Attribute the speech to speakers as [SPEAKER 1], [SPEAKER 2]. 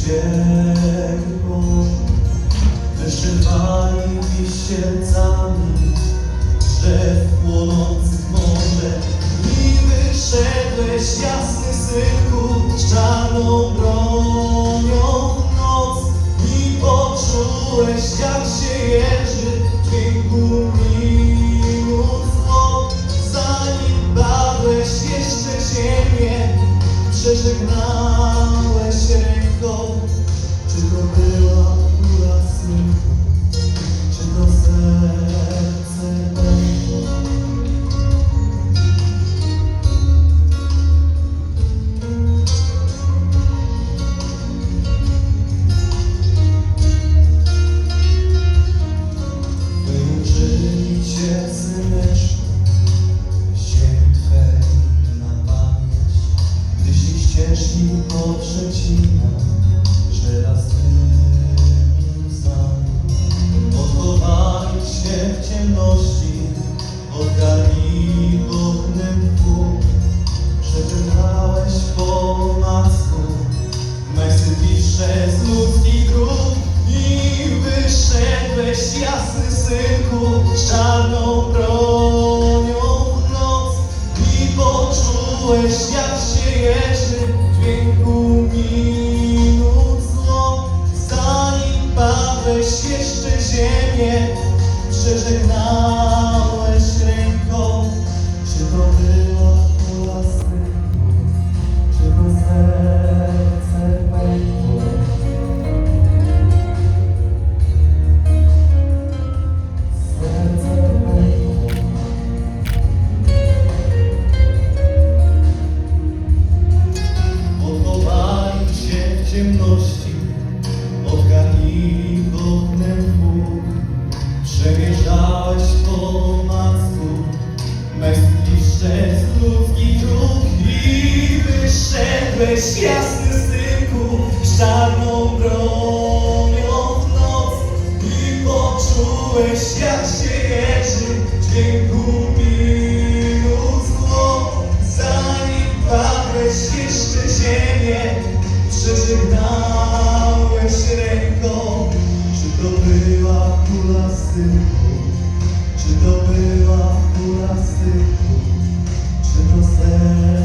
[SPEAKER 1] ścieżki Boże Wyszywali wisielcami drzew płonących morze I wyszedłeś jasny synku z czarną bronią w noc I poczułeś jak się jeży dźwięku milu zło Zanim badłeś jeszcze ziemię przeżegnałeś się czy czarną bronią w noc i poczułeś jak się jeży dźwięku minut wyszedłeś jasny synku Z czarną bronią w noc I poczułeś jak się jeży. Dźwięku minut zło Zanim padłeś jeszcze ziemię. Przeżegnałeś ręką. Czy to była kula synku? Czy to była kula synku? Czy to serce